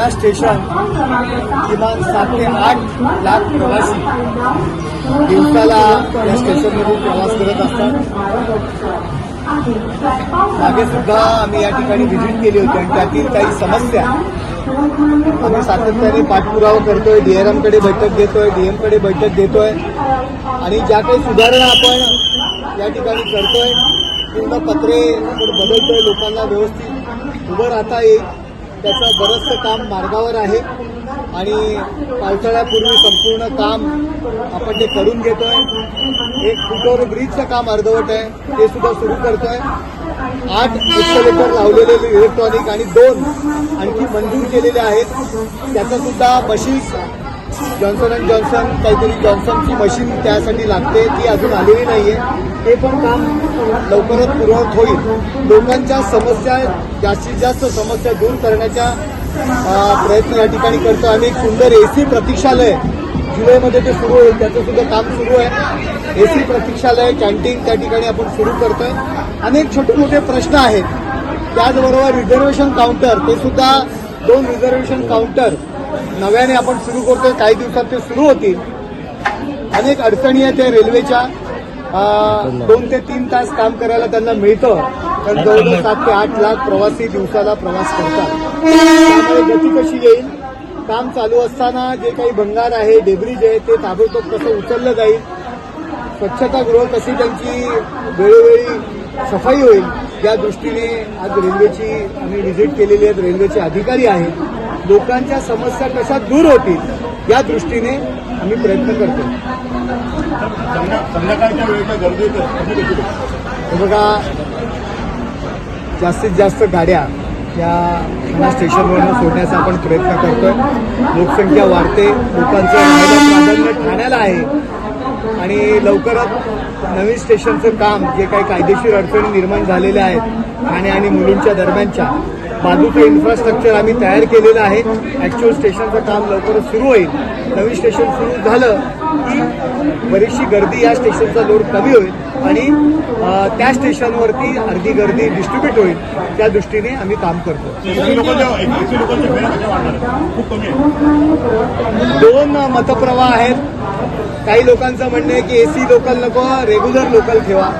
ठाणा station किमान सात ते आठ लाख प्रवासी दिवसाला या स्टेशनमधून प्रवास करत असतात. मागे सुद्धा आम्ही या ठिकाणी व्हिजिट केली होती आणि त्यातील काही समस्या आम्ही सातत्याने पाठपुरावा करतोय डीआरएमकडे बैठक घेतोय डीएमकडे बैठक घेतोय आणि ज्या काही सुधारणा आपण या ठिकाणी करतोय पूर्ण पत्रे आपण बदलतोय लोकांना व्यवस्थित उभं राहता येईल. त्याचं बरंचसं काम मार्गावर आहे आणि पावसाळ्यापूर्वी संपूर्ण काम आपण ते करून घेतोय एक फुटोर ब्रिजचं काम अर्धवट आहे ते सुद्धा सुरू करतोय. आठ एक्सलेटर लावलेले इलेक्ट्रॉनिक आणि दोन आणखी मंजूर केलेले आहेत. त्याचं सुद्धा मशीन जॉन्सन अँड जॉन्सन काहीतरी जॉन्सनची मशीन त्यासाठी लागते ती अजून आलेली नाही आहे ते पण काम लवकरच पूर्ववत होईल. लोकांच्या समस्या जास्तीत जास्त समस्या दूर करण्याच्या प्रयत्न या ठिकाणी करतो. आम्ही एक सुंदर एसी प्रतीक्षालय जुलैमध्ये ते सुरू होईल त्याचं सुद्धा काम सुरू आहे. एसी प्रतीक्षालय कॅन्टीन त्या ठिकाणी आपण सुरू करतोय. अनेक छोटे मोठे प्रश्न आहेत. त्याचबरोबर रिझर्वेशन काउंटर ते सुद्धा दोन रिझर्वेशन काउंटर नव्याने आपण सुरू करतोय. काही दिवसात ते सुरू होतील. अनेक अडचणी आहेत त्या रेल्वेच्या दोन ते तीन तास काम करायला त्यांना मिळतं. कारण जवळजवळ सात ते आठ लाख प्रवासी दिवसाला प्रवास करतात. त्यामुळे गती कशी येईल? काम चालू असताना जे काही भंगार आहे डेब्रिज आहे ते ताबडतोब कसं उचललं जाईल? स्वच्छतागृह कशी त्यांची वेळोवेळी सफाई होईल या दृष्टीने आज रेल्वेची आम्ही व्हिजिट केलेली आहेत रेल्वेचे अधिकारी आहेत. लोकांच्या समस्या कशा दूर होतील? या दृष्टीने आम्ही प्रयत्न करतो बघा जास्तीत जास्त गाड्या या ठाणा स्टेशनवरून सोडण्याचा आपण प्रयत्न करतोय. लोकसंख्या वाढते लोकांचं प्राधान्य ठाण्याला आहे. आणि लवकरच नवीन स्टेशनचं काम जे काही कायदेशीर अडचणी निर्माण झालेल्या आहेत ठाणे आणि मुलुंडच्या दरम्यानच्या बाजूचं इन्फ्रास्ट्रक्चर आम्ही तयार केलेलं आहे. ॲक्च्युअल स्टेशनचं काम लवकरच सुरू होईल. नवीन स्टेशन सुरू झालं की बरीचशी गर्दी या स्टेशनचा लोड कमी होईल आणि त्या स्टेशनवरती अर्धी गर्दी डिस्ट्रीब्यूट होईल. त्या दृष्टीने आम्ही काम करतो. दोन मतप्रवाह आहेत. काही लोकांचं म्हणणं आहे की एसी लोकल नको रेग्युलर लोकल ठेवा.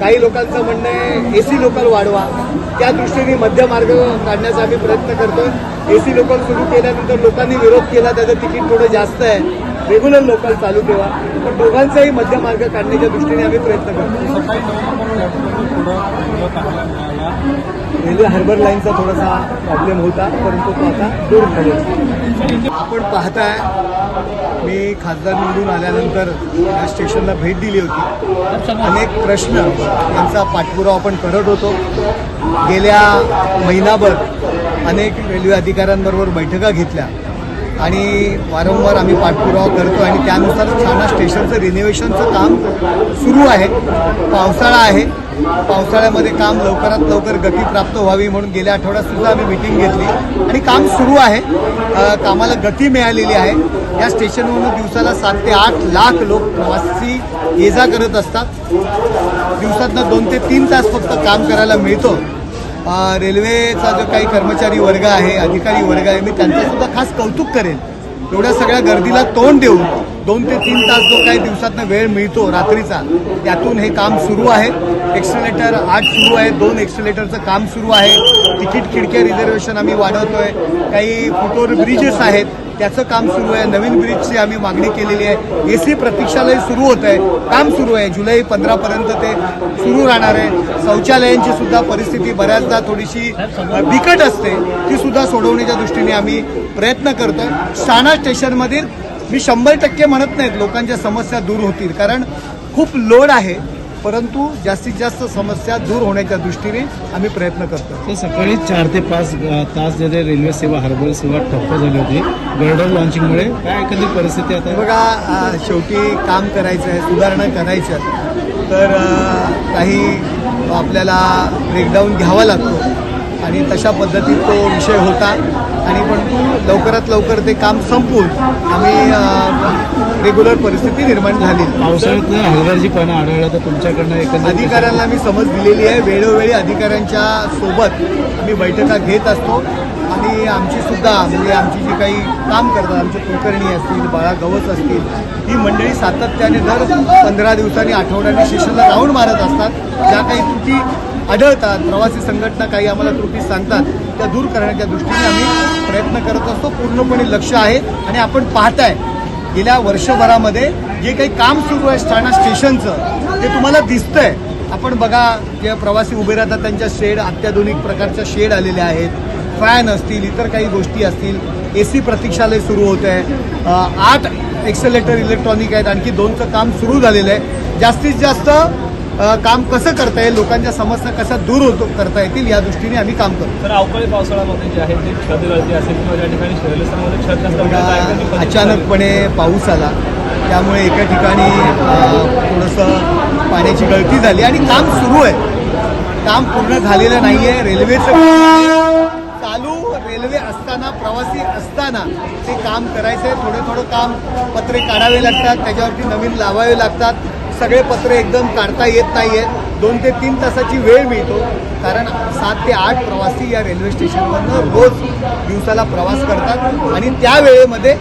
काही लोकांचं म्हणणं आहे एसी लोकल वाढवा. त्या दृष्टीने मध्य मार्ग काढण्याचा आम्ही प्रयत्न करतोय. एसी लोकल सुरू केल्यानंतर लोकांनी विरोध केला त्याचं तिकीट थोडं जास्त आहे. रेग्युलर लोकल चालू ठेवा. पण दोघांचाही मध्य मार्ग काढण्याच्या दृष्टीने आम्ही प्रयत्न करतो रेल्वे हार्बर लाईनचा थोडासा प्रॉब्लेम होता परंतु तो आता दूर झालेला आपण पाहताय मी खासदार निवडून आल्यानंतर या स्टेशनला भेट दिली होती. अनेक प्रश्न यांचा पाठपुरावा आपण करत होतो. गेल्या महिनाभर अनेक रेल्वे अधिकाऱ्यांबरोबर बैठका घेतल्या. आणि वारंवार आम्ही पाठपुरावा करतो आणि त्यानुसार ठाणा स्टेशनचं रिनोव्हेशनचं काम सुरू आहे. पावसाळा आहे. पावसाळ्यामध्ये काम लवकरात लवकर गती प्राप्त व्हावी म्हणून गेल्या आठवड्यातसुद्धा आम्ही मिटिंग घेतली. आणि काम सुरू आहे. कामाला गती मिळालेली आहे. या स्टेशनवरून दिवसाला सात ते आठ लाख लोक प्रवासी ये जा करत असतात. दिवसातनं दोन ते तीन तास फक्त काम करायला मिळतं. रेल्वेचा जो काही कर्मचारी वर्ग आहे अधिकारी वर्ग आहे मी त्यांचं सुद्धा खास कौतुक करेन. एवढ्या सगळ्या गर्दीला तोंड देऊन दोन ते तीन तास जो काही दिवसातनं वेळ मिळतो रात्रीचा त्यातून हे काम सुरू आहे. एक्सलेटर आठ सुरू आहे दोन एक्सलेटरचं काम सुरू आहे. तिकीट खिडक्या रिझर्वेशन आम्ही वाढवतोय. काही फुटोर ब्रिजेस आहेत. त्याचं काम सुरू आहे. नवीन ब्रिजची आम्ही मागणी केलेली आहे. ए सी प्रतीक्षालय सुरू होत आहे. काम सुरू आहे. जुलै पंधरापर्यंत ते सुरू राहणार आहे. शौचालयांची सुद्धा परिस्थिती बऱ्याचदा थोडीशी बिकट असते. ती सुद्धा सोडवण्याच्या दृष्टीने आम्ही प्रयत्न करतोय. शाणा स्टेशनमधील मी शंभर टक्के म्हणत नाहीत लोकांच्या समस्या दूर होतील. कारण खूप लोड आहे. परंतु जास्तीत जास्त समस्या दूर होण्याच्या दृष्टीने आम्ही प्रयत्न करतो सकाळी चार ते पाच तास जे रेल्वे सेवा हार्बर सेवा ठप्प झाली होती गर्डर लॉन्चिंगमुळे काय एखादी परिस्थिती आता? बघा शेवटी काम करायचं आहे सुधारणा करायच्या तर काही आपल्याला ब्रेकडाऊन घ्यावा लागतो. आणि तशा पद्धतीत तो विषय होता. आणि पण लवकरात लवकर ते काम संपवून आम्ही रेग्युलर परिस्थिती निर्माण झाली. पावसाळ्यात हलगर्जीपणा आढळला तर तुमच्याकडनं अधिकाऱ्यांना मी समज दिलेली आहे. वेळोवेळी अधिकाऱ्यांच्या सोबत मी बैठका घेत असतो. आणि आमची सुद्धा म्हणजे आमची जी काही काम करतात आमचे कुलकर्णी असतील बाळा गवस असतील ही मंडळी सातत्याने दर पंधरा दिवसांनी आठवड्याने स्टेशनला राऊंड मारत असतात. ज्या काही त्रुटी आढळतात प्रवासी संघटना काही आम्हाला त्रुटी सांगतात त्या दूर करण्याच्या दृष्टीने आम्ही प्रयत्न करत असतो. पूर्णपणे लक्ष आहे. आणि आपण पाहताय गेल्या वर्षभरामध्ये जे काही काम सुरू आहे ठाणा स्टेशनचं ते तुम्हाला दिसतंय. आपण बघा जे प्रवासी उभे राहतात त्यांच्या शेड अत्याधुनिक प्रकारच्या शेड आलेल्या आहेत. फॅन असतील इतर काही गोष्टी असतील. ए सी प्रतीक्षालय सुरू होत आहे आठ एक्सेलेटर इलेक्ट्रॉनिक आहेत. आणखी दोनचं काम सुरू झालेलं आहे. जास्तीत जास्त काम कसं करता येईल लोकांच्या समस्या कशा दूर होतो करता येतील या दृष्टीने आम्ही काम करतो. तर अवकाळी पावसाळ्यामध्ये जे आहे ते छत गळती असेल किंवा ज्या ठिकाणी शहरस्थानामध्ये छत अचानकपणे पाऊस आला. त्यामुळे एका ठिकाणी थोडंसं पाण्याची गळती झाली आणि काम सुरू आहे. काम पूर्ण झालेलं नाही आहे रेल्वेचं. चालू रेल्वे असताना प्रवासी असताना ते काम करायचं आहे थोडं थोडं काम पत्रे काढावे लागतात त्याच्यावरती नवीन लावावे लागतात. सगळे पत्रे एकदम काढता येत नाही आहेत दोन ते तीन तासाची वेळ मिळतो. कारण सात ते आठ प्रवासी या रेल्वे स्टेशनवरनं रोज दिवसाला प्रवास करतात. आणि त्या वेळेमध्ये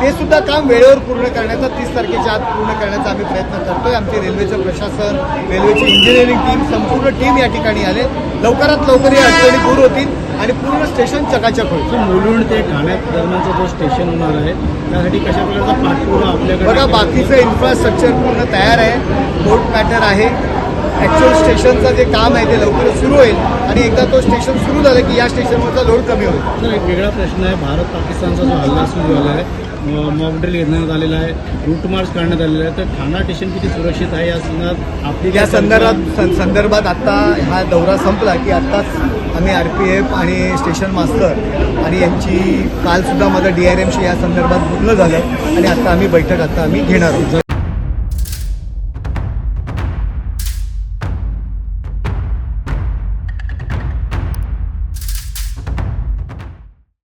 ते सुद्धा काम वेळेवर पूर्ण करण्याचा तीस तारखेच्या आत पूर्ण करण्याचा आम्ही प्रयत्न करतोय. आमचे रेल्वेचं प्रशासन रेल्वेची इंजिनिअरिंग टीम संपूर्ण टीम या ठिकाणी आले. लवकरात लवकर या अडचणी दूर होतील. आणि पूर्ण स्टेशन चकाचक होईल. मुलुंड ते ठाण्यात दरम्यानचं जो स्टेशन होणार आहे त्यासाठी कशा प्रकारचा पाठपुरावा आपल्याकडे बघा बाकीचं इन्फ्रास्ट्रक्चर पूर्ण तयार आहे. कोर्ट मॅटर आहे. ॲक्च्युअल स्टेशनचं जे काम आहे ते लवकरच सुरू होईल. आणि एकदा तो स्टेशन सुरू झालं की या स्टेशनवरचा लोड कमी होईल. तर एक वेगळा प्रश्न आहे. भारत पाकिस्तानचा जो हल्ला सुरू झाला आहे मॉक ड्रिल घेण्यात आलेला आहे रूट मार्च करण्यात आलेला आहे. तर ठाणा स्टेशन किती सुरक्षित आहे या संदर्भात आपली या संदर्भात सं- संदर्भात आत्ता हा दौरा संपला की आत्ताच आम्ही आर पी एफ आणि स्टेशन मास्तर आणि यांची कालसुद्धा माझं डी आर एमशी या संदर्भात बोलणं झालं आणि आता आम्ही बैठक आता आम्ही घेणार आहोत.